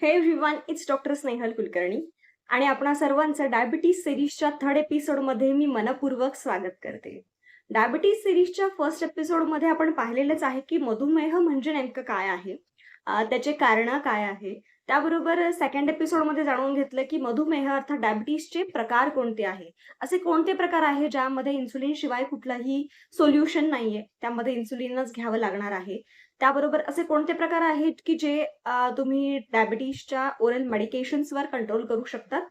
Hey Vivaan it's doctor Snehal Kulkarni आणि आपणा सर्वांचं डायबिटीज सिरीजच्या थर्ड एपिसोडमध्ये मी मनपूर्वक स्वागत करते. डायबिटीज सिरीजच्या फर्स्ट एपिसोडमध्ये आपण पाहिलेलंच आहे की मधुमेह म्हणजे नेमकं काय आहे? त्याचे कारण काय आहे? त्याबरोबर सेकंड एपिसोडमध्ये जाणून घेतलं की मधुमेह अर्थात डायबिटीसचे प्रकार कोणते आहे असे कोणते प्रकार आहे ज्यामध्ये इन्सुलिन शिवाय कुठलंही सोल्युशन नाहीये? त्यामध्ये इन्सुलिनच घ्यावं लागणार आहे. त्याबरोबर असे कोणते प्रकार आहेत की जे तुम्ही डायबिटीजच्या ओरल मेडिकेशन्सवर कंट्रोल करू शकतात?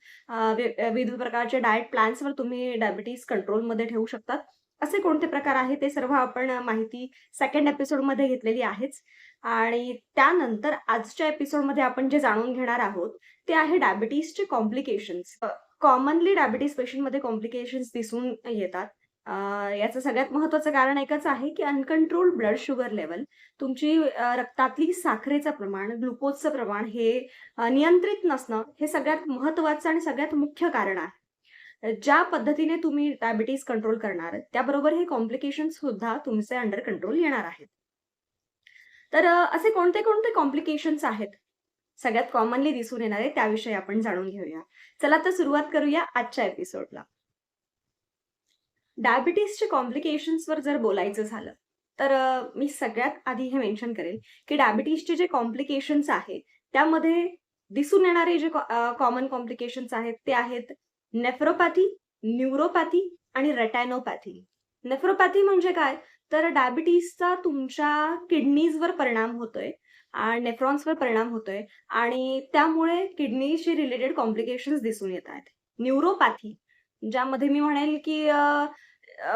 विविध प्रकारच्या डाएट प्लॅन्सवर तुम्ही डायबिटीज कंट्रोलमध्ये ठेवू शकतात. असे कोणते प्रकार आहेत? ते सर्व आपण माहिती सेकंड एपिसोडमध्ये घेतलेली आहेच. आणि त्यानंतर आजच्या एपिसोडमध्ये आपण जे जाणून घेणार आहोत ते आहे डायबिटीसचे कॉम्प्लिकेशन्स कॉमनली डायबिटीज पेशंटमध्ये कॉम्प्लिकेशन्स दिसून येतात. याचं सगळ्यात महत्वाचं कारण एकच आहे की अनकंट्रोल ब्लड शुगर लेवल तुमची रक्तातली साखरेचं प्रमाण ग्लुकोजचं प्रमाण हे नियंत्रित नसणं हे सगळ्यात महत्वाचं आणि सगळ्यात मुख्य कारण आहे. ज्या पद्धतीने तुम्ही डायबिटीज कंट्रोल करणार त्याबरोबर हे कॉम्प्लिकेशन सुद्धा तुमचे अंडर कंट्रोल येणार आहेत. तर असे कोणते कोणते कॉम्प्लिकेशन्स आहेत? सगळ्यात कॉमनली दिसून येणारे त्याविषयी आपण जाणून घेऊया. चला तर सुरुवात करूया आजच्या एपिसोडला डायबिटीसचे कॉम्प्लिकेशन्सवर जर बोलायचं झालं तर मी सगळ्यात आधी हे मेन्शन करेल की डायबिटीसचे जे कॉम्प्लिकेशन्स आहेत त्यामध्ये दिसून येणारे जे कॉमन कॉम्प्लिकेशन्स आहेत ते आहेत नेफ्रोपॅथी न्यूरोपॅथी आणि रेटॅनोपॅथी. नेफ्रोपॅथी म्हणजे काय? तर डायबिटीसचा तुमच्या किडनीजवर परिणाम होतोय आणि नेफ्रॉन्सवर परिणाम होतोय आणि त्यामुळे किडनीशी रिलेटेड कॉम्प्लिकेशन्स दिसून येत आहेत. न्यूरोपॅथी ज्यामध्ये मी म्हणेल की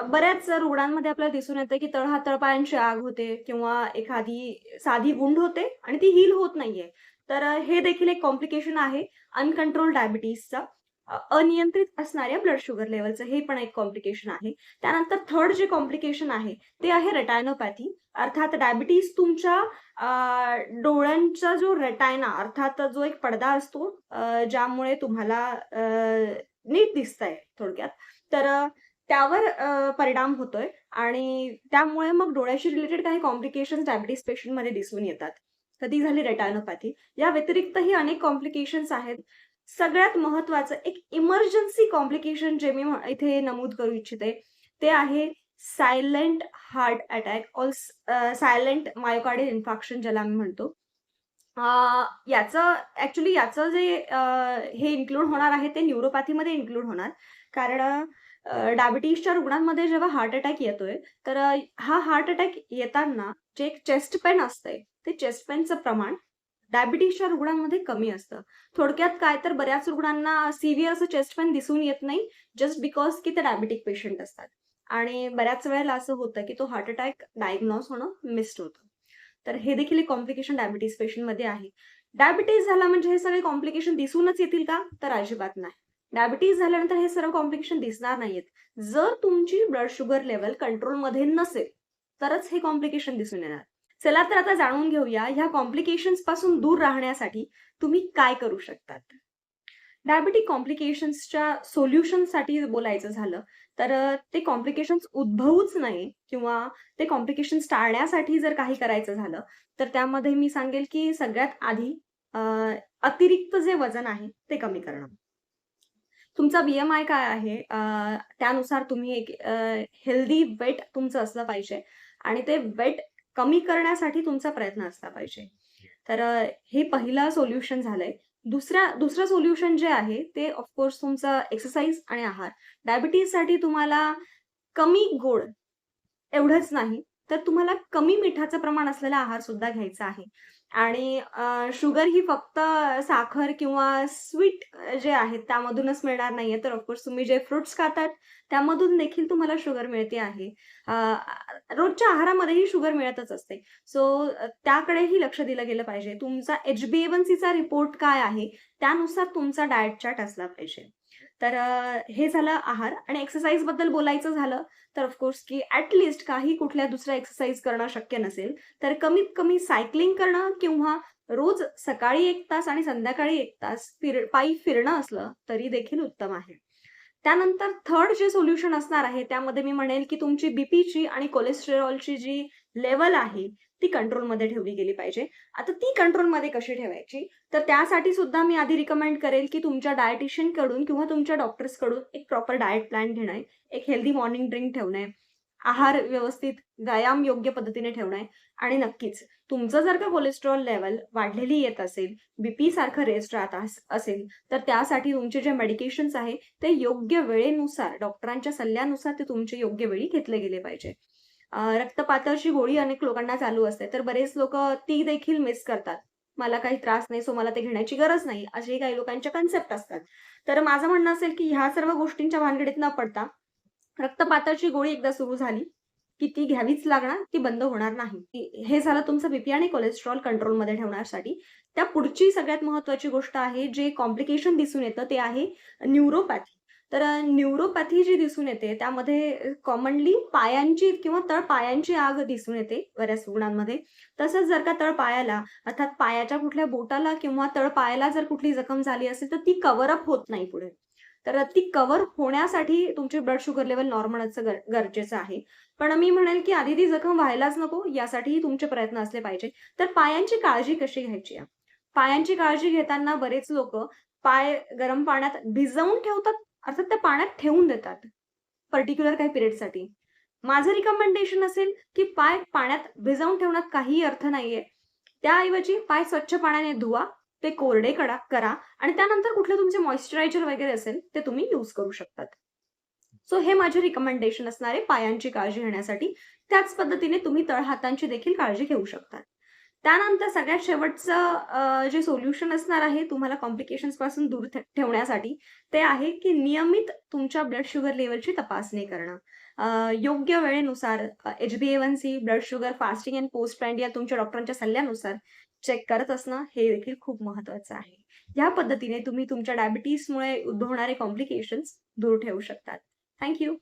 बऱ्याच रुग्णांमध्ये आपल्याला दिसून येतं की तळहात तळपायांची आग होते किंवा एखादी साधी गुंड होते आणि ती हील होत नाहीये. तर हे देखील एक कॉम्प्लिकेशन आहे अनकंट्रोल डायबिटीसचा अनियंत्रित असणाऱ्या ब्लड शुगर लेवलचं हे पण एक कॉम्प्लिकेशन आहे. त्यानंतर थर्ड जे कॉम्प्लिकेशन आहे ते आहे रेटायनोपॅथी अर्थात डायबिटीस तुमच्या डोळ्यांचा जो रटायना अर्थात जो एक पडदा असतो ज्यामुळे तुम्हाला नीट दिसतंय थोडक्यात तर त्यावर परिणाम होतोय आणि त्यामुळे मग डोळ्याशी रिलेटेड काही कॉम्प्लिकेशन डायबिटीस पेशंटमध्ये दिसून येतात. कधी झाली रेटायनोपॅथी या व्यतिरिक्तही अनेक कॉम्प्लिकेशन्स आहेत. सगळ्यात महत्वाचं एक इमर्जन्सी कॉम्प्लिकेशन जे मी इथे नमूद करू इच्छिते ते आहे silent heart attack all silent myocardial infarction ज्याला आम्ही म्हणतो. याचं ऍक्च्युली याचं जे हे इन्क्लूड होणार आहे ते न्यूरोपॅथीमध्ये इन्क्लूड होणार. कारण डायबिटीसच्या रुग्णांमध्ये जेव्हा हार्ट अटॅक येतोय तर हा हार्ट अटॅक येताना जे एक चेस्ट पेन असतंय ते चेस्ट पेनचं प्रमाण डायबिटीसच्या रुग्णांमध्ये कमी असतं. थोडक्यात काय तर बऱ्याच रुग्णांना सिव्हिअर असं चेस्ट पेन दिसून येत नाही जस्ट बिकॉज की ते डायबिटिक पेशंट असतात. आणि बऱ्याच वेळेला असं होतं की तो हार्ट अटॅक डायग्नोज होणं मिस्ड होतं. तर हे देखील एक कॉम्प्लिकेशन डायबिटीस पेशंटमध्ये आहे. डायबिटीज झाला म्हणजे हे सगळे कॉम्प्लिकेशन दिसूनच येतील का? तर अजिबात नाही. डायबिटीज झाल्यानंतर हे सर्व कॉम्प्लिकेशन दिसणार नाहीयेत. जर तुमची ब्लड शुगर लेवल कंट्रोलमध्ये नसेल तरच हे कॉम्प्लिकेशन दिसून येणार. चला तर आता जाणून घेऊया ह्या कॉम्प्लिकेशन्सपासून दूर राहण्यासाठी तुम्ही काय करू शकतात. डायबिटिक कॉम्प्लिकेशन्सच्या सोल्युशनसाठी बोलायचं झालं तर ते कॉम्प्लिकेशन्स उद्भवूच नाही किंवा ते कॉम्प्लिकेशन्स टाळण्यासाठी जर काही करायचं झालं तर त्यामध्ये मी सांगेल की सगळ्यात आधी अतिरिक्त जे वजन आहे ते कमी करणं. तुमचा बीएमआय काय आहे? त्यानुसार तुम्ही एक हेल्दी वेट तुमचं असलं पाहिजे आणि ते वेट कमी करण्यासाठी तुमचा प्रयत्न असला पाहिजे. तर हे पहिलं सोल्युशन झालंय. दुसरा दुसरं सोल्युशन जे आहे ते ऑफकोर्स तुमचं एक्सरसाइज आणि आहार. डायबिटीजसाठी तुम्हाला कमी गोड एवढंच नाही तर तुम्हाला कमी मिठाचं प्रमाण असलेला आहार सुद्धा घ्यायचा आहे. आणि शुगर ही फक्त साखर किंवा स्वीट जे आहेत त्यामधूनच मिळणार नाहीये. तर ऑफकोर्स तुम्ही जे फ्रुट्स खातात त्यामधून देखील तुम्हाला शुगर मिळते आहे. रोजच्या आहारामध्येही शुगर मिळतच असते. सो त्याकडेही लक्ष दिलं गेलं पाहिजे. तुमचा एच बी चा रिपोर्ट काय आहे? त्यानुसार तुमचा डाएट चार्ट असला पाहिजे. तर हे झालं आहार आणि एक्सरसाइजबद्दल बोलायचं झालं तर ऑफकोर्स की ऍटलिस्ट काही कुठल्या दुसऱ्या एक्सरसाइज करणं शक्य नसेल. तर कमीत कमी सायकलिंग करणं किंवा रोज सकाळी एक तास आणि संध्याकाळी एक तास फिर पायी फिरणं असलं तरी देखील उत्तम आहे. त्यानंतर थर्ड जे सोल्युशन असणार आहे त्यामध्ये मी म्हणेल की तुमची बीपीची आणि कोलेस्टेरॉलची जी लेवल आहे ती कंट्रोलमध्ये ठेवली गेली पाहिजे. आता ती कंट्रोलमध्ये कशी ठेवायची? तर त्यासाठी सुद्धा मी आधी रिकमेंड करेल, की तुमच्या डायटिशियनकडून किंवा तुमच्या डॉक्टर्सकडून एक प्रॉपर डायट प्लॅन घेणं एक हेल्दी मॉर्निंग ड्रिंक ठेवणं आहार व्यवस्थित, व्यायाम योग्य पद्धतीने ठेवणं आहे आणि नक्कीच तुमचं जर का कोलेस्टेरॉल लेवल वाढलेली येत असेल, बीपी सारखं रेस्ट राहत असेल, तर त्यासाठी तुमचे जे मेडिकेशन्स आहे, ते योग्य वेळेनुसार डॉक्टरांच्या सल्ल्यानुसार ते तुमचे योग्य वेळी घेतले गेले पाहिजे. रक्तपातळची गोळी अनेक लोकांना चालू असते, तर बरेच लोक ती देखील मिस करतात. मला काही त्रास नाही, सो मला ते घेण्याची गरज नाही, असेही काही लोकांच्या कन्सेप्ट असतात. तर माझं म्हणणं असेल, की ह्या सर्व गोष्टींच्या भानगडीत न पडता रक्तपातळची गोळी एकदा सुरू झाली, की ती घ्यावीच लागणार, ती बंद होणार नाही. हे झालं तुमचं बीपी आणि कोलेस्ट्रॉल कंट्रोलमध्ये ठेवण्यासाठी. त्या पुढची सगळ्यात महत्वाची गोष्ट आहे, जे कॉम्प्लिकेशन दिसून येतं ते आहे न्यूरोपॅथी. तर न्यूरोपॅथी जी दिसून येते त्यामध्ये कॉमनली पायांची किंवा तळपायांची आग दिसून येते बऱ्याच रुग्णांमध्ये. तसंच जर का तळपायाला अर्थात पायाच्या कुठल्या बोटाला किंवा तळपायाला जर कुठली जखम झाली असेल, तर ती कव्हर अप होत नाही पुढे. तर ती कव्हर होण्यासाठी तुमची ब्लड शुगर लेवल नॉर्मल असं गरजेचं आहे. पण मी म्हणेल, की आधी ती जखम व्हायलाच नको यासाठीही तुमचे प्रयत्न असले पाहिजे. तर पायांची काळजी कशी घ्यायची पायांची काळजी घेताना बरेच लोक पाय गरम पाण्यात भिजवून ठेवतात, अर्थात त्या पाण्यात ठेवून देतात, पर्टिक्युलर काही पिरियडसाठी. माझं रिकमेंडेशन असेल, की पाय पाण्यात भिजवून ठेवण्यात काहीही अर्थ नाहीये. त्याऐवजी पाय स्वच्छ पाण्याने धुवा, ते कोरडे कडा करा आणि त्यानंतर कुठले तुमचे मॉइश्चरायझर वगैरे असेल, ते तुम्ही यूज करू शकतात. सो हे माझे रिकमेंडेशन असणारे पायांची काळजी घेण्यासाठी. त्याच पद्धतीने तुम्ही तळहातांची देखील काळजी घेऊ शकतात त्यानंतर सगळ्यात शेवटचं जे सोल्युशन असणार आहे तुम्हाला कॉम्प्लिकेशन्सपासून दूर ठेवण्यासाठी, ते आहे, की नियमित तुमच्या ब्लड शुगर लेवलची तपासणी करणं. योग्य वेळेनुसार अ, HbA1c, blood sugar, fasting and post prandial तुमच्या डॉक्टरांच्या सल्ल्यानुसार चेक करत असणं, हे देखील खूप महत्त्वाचं आहे. या पद्धतीने तुम्ही तुमच्या डायबिटीसमुळे उद्भवणारे कॉम्प्लिकेशन्स दूर ठेवू शकतात. Thank you.